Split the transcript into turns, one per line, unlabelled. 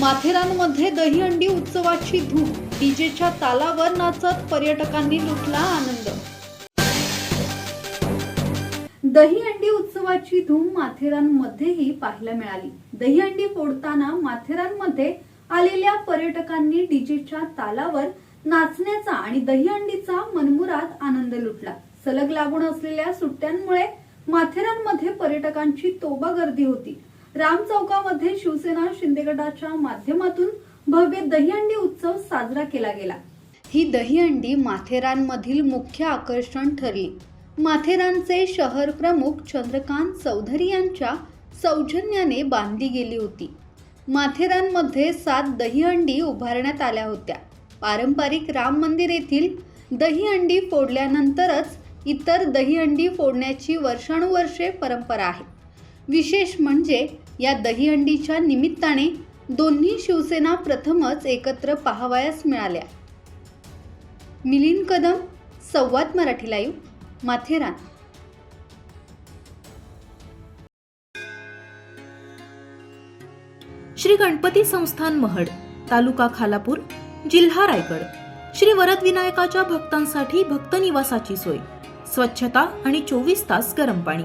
माथेरानमध्ये दहीहंडी उत्सवाची धूम डीजेच्या तालावर नाचत पर्यटकांनी लुटला आनंद. दहीहंडी उत्सवाची धूम माथेरानमध्येही पाहायला मिळाली. दहीहंडी फोडताना माथेरानमध्ये आलेल्या पर्यटकांनी डीजेच्या तालावर नाचण्याचा आणि दहीहंडीचा मनमुराद आनंद लुटला. सलग लागून असलेल्या सुट्ट्यांमुळे माथेरानमध्ये पर्यटकांची तोबा गर्दी होती. राम चौकामध्ये शिवसेना शिंदेगडाच्या माध्यमातून भव्य दहीहंडी उत्सव साजरा केला गेला. ही दहीहंडी माथेरानमधील मुख्य आकर्षण ठरली. माथेरानचे शहर प्रमुख चंद्रकांत चौधरी यांच्या सौजन्याने बांधली गेली होती. माथेरानमध्ये सात दहीहंडी उभारण्यात आल्या होत्या. पारंपरिक राम मंदिर येथील दहीहंडी फोडल्यानंतरच इतर दहीहंडी फोडण्याची वर्षानुवर्षे परंपरा आहे. विशेष म्हणजे या दहीहंडीच्या निमित्ताने दोन्ही शिवसेना प्रथमच एकत्र पाहावयास मिळाल्या. मिलिंद कदम संवाद मराठी लाईव्ह माथेरान.
श्री गणपती संस्थान महड तालुका खालापूर जिल्हा रायगड. श्री वरद विनायकाच्या भक्तांसाठी भक्त निवासाची सोय स्वच्छता आणि चोवीस तास गरम पाणी.